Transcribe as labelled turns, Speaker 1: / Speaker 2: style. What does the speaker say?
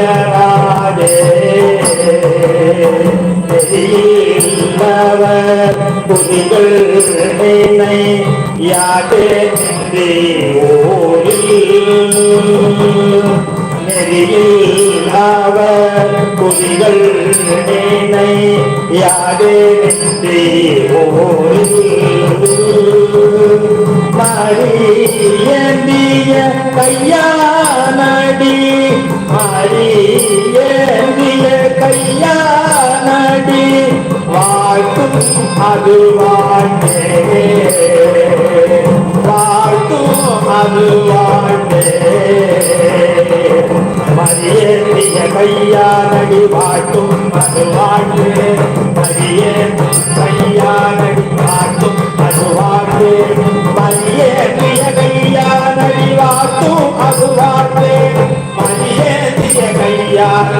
Speaker 1: பெரியவாடே தெரிந்தவர் புதிகள் என்னை யாதே நெறியில் அவர் புதிகள் என்னை யாதே நின்றி ஓரி மறியந்திய கையானடி. மறியந்திய கையானடி வாழ்த்தும் அது வாழ்ந்தே வாழ்த்தும் அது வாழ்ந்தே மறியந்திய கையானடி வாழ்த்தும் அது வாழ்ந்தே மறியந்திய கையானடி வாழ்த்தும் அது வாழ்ந்தே ಯಾರ